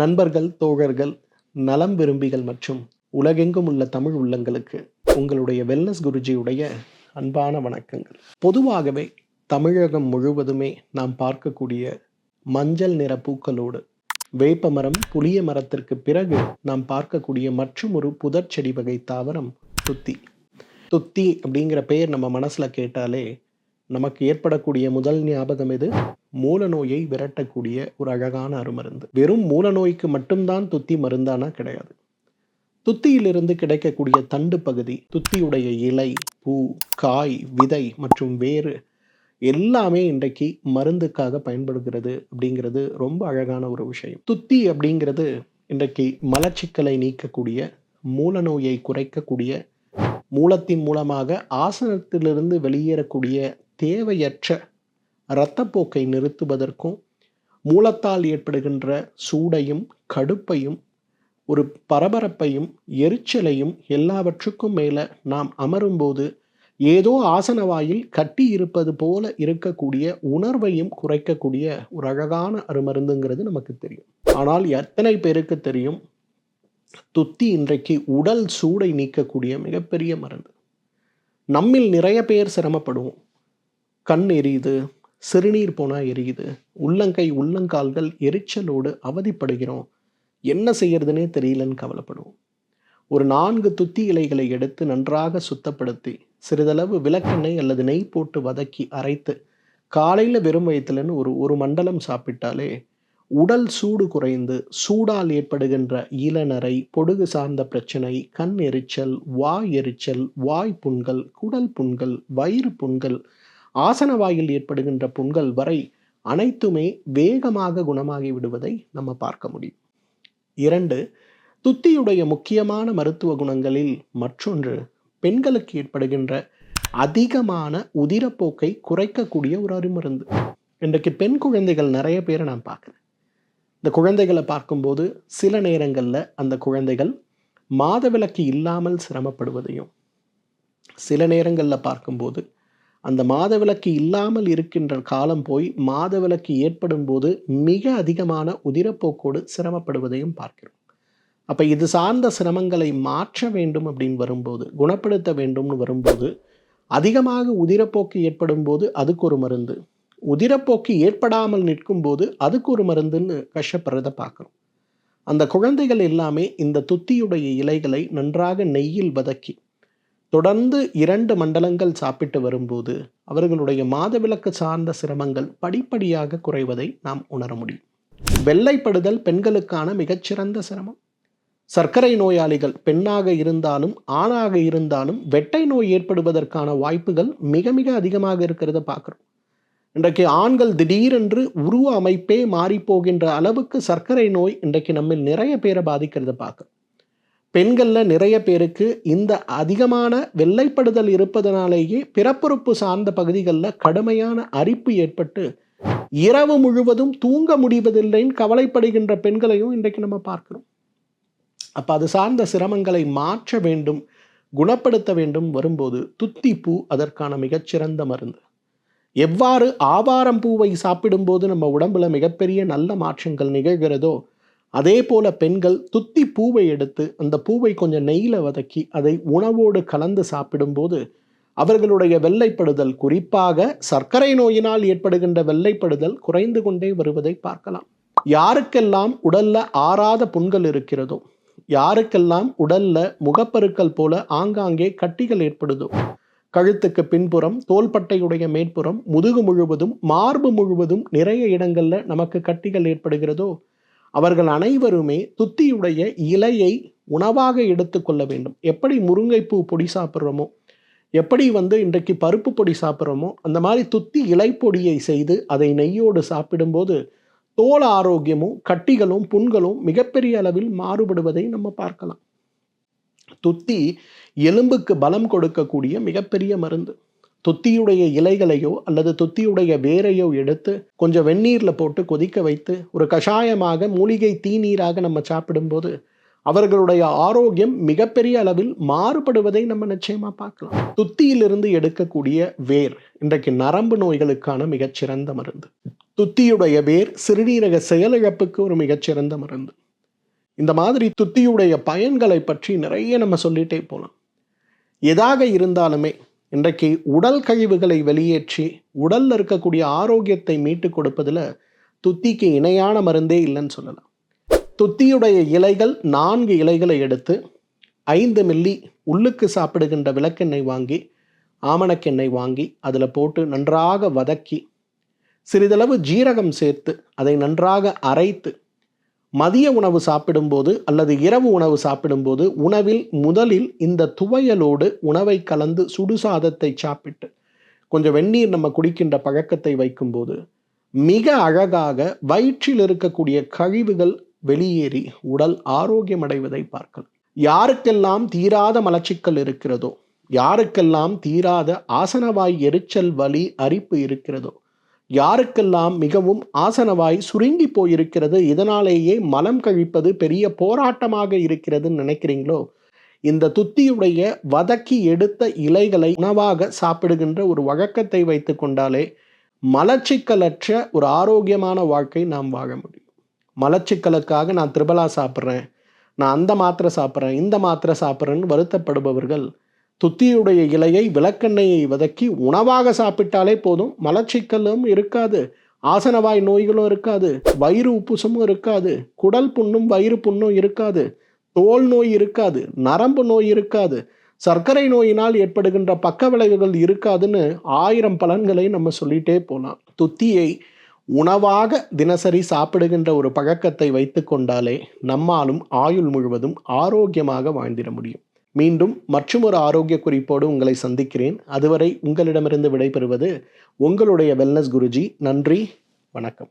நண்பர்கள் தோழர்கள் நலம் விரும்பிகள் மற்றும் உலகெங்கும் உள்ள தமிழ் உள்ளங்களுக்கு உங்களுடைய வெல்னஸ் குருஜியுடைய அன்பான வணக்கங்கள். பொதுவாகவே தமிழகம் முழுவதுமே நாம் பார்க்கக்கூடிய மஞ்சள் நிற பூக்களோடு வேப்ப மரம் புளிய மரத்திற்கு பிறகு நாம் பார்க்கக்கூடிய மற்றும் ஒரு புதர் செடி வகை தாவரம் துத்தி. துத்தி அப்படிங்கிற பெயர் நம்ம மனசில் கேட்டாலே நமக்கு ஏற்படக்கூடிய முதல் ஞாபகம் எது? மூல நோயை விரட்டக்கூடிய ஒரு அழகான அருமருந்து. வெறும் மூல நோய்க்கு மட்டும்தான் துத்தி மருந்தானா கிடையாது. துத்தியிலிருந்து கிடைக்கக்கூடிய தண்டு பகுதி துத்தியுடைய இலை பூ காய் விதை மற்றும் வேறு எல்லாமே இன்றைக்கு மருந்துக்காக பயன்படுகிறது அப்படிங்கிறது ரொம்ப அழகான ஒரு விஷயம். துத்தி அப்படிங்கிறது இன்றைக்கு மலச்சிக்கலை நீக்கக்கூடிய மூல நோயை குறைக்கக்கூடிய மூலத்தின் மூலமாக ஆசனத்திலிருந்து வெளியேறக்கூடிய தேவையற்ற இரத்தப்போக்கை நிறுத்துவதற்கும் மூலத்தால் ஏற்படுகின்ற சூடையும் கடுப்பையும் ஒரு பரபரப்பையும் எரிச்சலையும் எல்லாவற்றுக்கும் மேலே நாம் அமரும்போது ஏதோ ஆசன வாயில் கட்டி இருப்பது போல இருக்கக்கூடிய உணர்வையும் குறைக்கக்கூடிய ஒரு அழகான அருமருந்துங்கிறது நமக்கு தெரியும். ஆனால் எத்தனை பேருக்கு தெரியும்? துத்தி இன்றைக்கு உடல் சூடை நீக்கக்கூடிய மிகப்பெரிய மருந்து. நம்மில் நிறைய பேர் சிரமப்படுவோம். கண் எரியுது சிறுநீர் போனால் எரியுது. உள்ளங்கை உள்ளங்கால்கள் எரிச்சலோடு அவதிப்படுகிறோம். என்ன செய்யறதுனே தெரியலன்னு கவலைப்படுவோம். ஒரு நான்கு துத்தி இலைகளை எடுத்து நன்றாக சுத்தப்படுத்தி சிறிதளவு விளக்கெண்ணெய் அல்லது நெய் போட்டு வதக்கி அரைத்து காலையில் வெறும் வயிற்றுலன்னு ஒரு ஒரு மண்டலம் சாப்பிட்டாலே உடல் சூடு குறைந்து சூடால் ஏற்படுகின்ற இளநரை பொடுகு சார்ந்த பிரச்சனை கண் எரிச்சல் வாய் எரிச்சல் வாய் புண்கள் குடல் புண்கள் வயிறு புண்கள் ஆசன வாயில் ஏற்படுகின்ற புண்கள் வரை அனைத்துமே வேகமாக குணமாகி விடுவதை நம்ம பார்க்க முடியும். இரண்டு துத்தியுடைய முக்கியமான மருத்துவ குணங்களில் மற்றொன்று பெண்களுக்கு ஏற்படுகின்ற அதிகமான உதிரப்போக்கை குறைக்கக்கூடிய ஒரு அருமருந்து இன்றைக்கு பெண் குழந்தைகள் நிறைய பேரை நான் பார்க்குறேன். இந்த குழந்தைகளை பார்க்கும்போது சில நேரங்களில் அந்த குழந்தைகள் மாதவிலக்கு இல்லாமல் சிரமப்படுவதையும் சில நேரங்களில் பார்க்கும்போது அந்த மாதவிலக்கு இல்லாமல் இருக்கின்ற காலம் போய் மாதவிலக்கு ஏற்படும் போது மிக அதிகமான உதிரப்போக்கோடு சிரமப்படுவதையும் பார்க்கிறோம். அப்போ இது சார்ந்த சிரமங்களை மாற்ற வேண்டும் அப்படின்னு வரும்போது குணப்படுத்த வேண்டும்னு வரும்போது அதிகமாக உதிரப்போக்கு ஏற்படும் போது அதுக்கு ஒரு மருந்து. உதிரப்போக்கு ஏற்படாமல் நிற்கும் போது அதுக்கு ஒரு மருந்துன்னு கஷ்டப்படுறதை பார்க்குறோம். அந்த குழந்தைகள் எல்லாமே இந்த துத்தியுடைய இலைகளை நன்றாக நெய்யில் வதக்கி தொடர்ந்து இரண்டு மண்டலங்கள் சாப்பிட்டு வரும்போது அவர்களுடைய மாதவிலக்கு சார்ந்த சிரமங்கள் படிப்படியாக குறைவதை நாம் உணர முடியும். வெள்ளைப்படுதல் பெண்களுக்கான மிகச்சிறந்த சிரமம். சர்க்கரை நோயாளிகள் பெண்ணாக இருந்தாலும் ஆணாக இருந்தாலும் வெட்டை நோய் ஏற்படுவதற்கான வாய்ப்புகள் மிக மிக அதிகமாக இருக்கிறத பார்க்குறோம். இன்றைக்கு ஆண்கள் திடீரென்று உருவ அமைப்பே மாறிப்போகின்ற அளவுக்கு சர்க்கரை நோய் இன்றைக்கு நம்ம நிறைய பேரை பாதிக்கிறத பார்க்குறோம். பெண்களில் நிறைய பேருக்கு இந்த அதிகமான வெள்ளைப்படுதல் இருப்பதனாலேயே பிறப்புறுப்பு சார்ந்த பகுதிகளில் கடுமையான அரிப்பு ஏற்பட்டு இரவு முழுவதும் தூங்க முடிவதில்லைன்னு கவலைப்படுகின்ற பெண்களையும் இன்றைக்கு நம்ம பார்க்கிறோம். அப்போ அது சார்ந்த சிரமங்களை மாற்ற வேண்டும் குணப்படுத்த வேண்டும் வரும்போது துத்திப்பூ அதற்கான மிகச்சிறந்த மருந்து. எவ்வாறு ஆவாரம் பூவை சாப்பிடும்போது நம்ம உடம்புல மிகப்பெரிய நல்ல மாற்றங்கள் நிகழ்கிறதோ அதே போல பெண்கள் துத்தி பூவை எடுத்து அந்த பூவை கொஞ்சம் நெய்யில் வதக்கி அதை உணவோடு கலந்து சாப்பிடும்போது அவர்களுடைய வெள்ளைப்படுதல் குறிப்பாக சர்க்கரை நோயினால் ஏற்படுகின்ற வெள்ளைப்படுதல் குறைந்து கொண்டே வருவதை பார்க்கலாம். யாருக்கெல்லாம் உடல்ல ஆறாத புண்கள் இருக்கிறதோ யாருக்கெல்லாம் உடல்ல முகப்பருக்கள் போல ஆங்காங்கே கட்டிகள் ஏற்படுதோ கழுத்துக்கு பின்புறம் தோள்பட்டையுடைய மேற்புறம் முதுகு முழுவதும் மார்பு முழுவதும் நிறைய இடங்கள்ல நமக்கு கட்டிகள் ஏற்படுகிறதோ அவர்கள் அனைவருமே துத்தியுடைய இலையை உணவாக எடுத்துக்கொள்ள வேண்டும். எப்படி முருங்கைப்பூ பொடி சாப்பிட்றோமோ எப்படி வந்து இன்றைக்கு பருப்பு பொடி சாப்பிட்றோமோ அந்த மாதிரி துத்தி இலைப்பொடியை செய்து அதை நெய்யோடு சாப்பிடும்போது தோல் ஆரோக்கியமும் கட்டிகளும் புண்களும் மிகப்பெரிய அளவில் மாறுபடுவதை நம்ம பார்க்கலாம். துத்தி எலும்புக்கு பலம் கொடுக்கக்கூடிய மிகப்பெரிய மருந்து. தொத்தியுடைய இலைகளையோ அல்லது தொத்தியுடைய வேரையோ எடுத்து கொஞ்சம் வெந்நீரில் போட்டு கொதிக்க வைத்து ஒரு கஷாயமாக மூலிகை தீநீராக நம்ம சாப்பிடும்போது அவர்களுடைய ஆரோக்கியம் மிகப்பெரிய அளவில் மாறுபடுவதை நம்ம நிச்சயமா பார்க்கலாம். துத்தியிலிருந்து எடுக்கக்கூடிய வேர் இன்றைக்கு நரம்பு நோய்களுக்கான மிகச்சிறந்த மருந்து. துத்தியுடைய வேர் சிறுநீரக செயலிழப்புக்கு ஒரு மிகச்சிறந்த மருந்து. இந்த மாதிரி துத்தியுடைய பயன்களை பற்றி நிறைய நம்ம சொல்லிட்டே போகலாம் எதாக இருந்தாலுமே இன்றைக்கு உடல் கழிவுகளை வெளியேற்றி உடலில் இருக்கக்கூடிய ஆரோக்கியத்தை மீட்டு கொடுப்பதில் துத்திக்கு இணையான மருந்தே இல்லைன்னு சொல்லலாம். துத்தியுடைய இலைகள் நான்கு இலைகளை எடுத்து ஐந்து மில்லி உள்ளுக்கு சாப்பிடுகின்ற விளக்கெண்ணெய் வாங்கி ஆமணக்கெண்ணெய் வாங்கி அதில் போட்டு நன்றாக வதக்கி சிறிதளவு ஜீரகம் சேர்த்து அதை நன்றாக அரைத்து மதிய உணவு சாப்பிடும்போது அல்லது இரவு உணவு சாப்பிடும்போது உணவில் முதலில் இந்த துவையலோடு உணவை கலந்து சுடுசாதத்தை சாப்பிட்டு கொஞ்சம் வெந்நீர் நம்ம குடிக்கின்ற பழக்கத்தை வைக்கும்போது மிக அழகாக வயிற்றில் இருக்கக்கூடிய கழிவுகள் வெளியேறி உடல் ஆரோக்கியம் அடைவதை பார்க்கலாம். யாருக்கெல்லாம் தீராத மலச்சிக்கல் இருக்கிறதோ யாருக்கெல்லாம் தீராத ஆசனவாய் எரிச்சல் வலி அரிப்பு இருக்கிறதோ யாருக்கெல்லாம் மிகவும் ஆசனவாய் சுருங்கி போயிருக்கிறது இதனாலேயே மலம் கழிப்பது பெரிய போராட்டமாக இருக்கிறதுன்னு நினைக்கிறீங்களோ? இந்த துத்தியுடைய வதக்கி எடுத்த இலைகளை உணவாக சாப்பிடுகின்ற ஒரு வழக்கத்தை வைத்து கொண்டாலே மலச்சிக்கலற்ற ஒரு ஆரோக்கியமான வாழ்க்கை நாம் வாழ முடியும். மலச்சிக்கலுக்காக நான் திரிபலா சாப்பிட்றேன் நான் அந்த மாத்திரை சாப்பிட்றேன் இந்த மாத்திரை சாப்பிட்றேன்னு வருத்தப்படுபவர்கள் துத்தியுடைய இலையை விளக்கெண்ணெயை வதக்கி உணவாக சாப்பிட்டாலே போதும். மலச்சிக்கலும் இருக்காது. ஆசனவாய் நோய்களும் இருக்காது. வயிறு உப்புசமும் இருக்காது. குடல் புண்ணும் வயிறு புண்ணும் இருக்காது. தோல் நோய் இருக்காது. நரம்பு நோய் இருக்காது. சர்க்கரை நோயினால் ஏற்படுகின்ற பக்க விளைவுகள் இருக்காதுன்னு ஆயிரம் பலன்களை நம்ம சொல்லிட்டே போகலாம் துத்தியை உணவாக தினசரி சாப்பிடுகின்ற ஒரு பழக்கத்தை வைத்து கொண்டாலே நம்மாலும் ஆயுள் முழுவதும் ஆரோக்கியமாக வாழ்ந்திட முடியும். மீண்டும் மற்றும் ஒரு ஆரோக்கிய குறிப்போடு உங்களை சந்திக்கிறேன். அதுவரை உங்களிடமிருந்து விடைபெறுவது உங்களுடைய வெல்னஸ் குருஜி. நன்றி. வணக்கம்.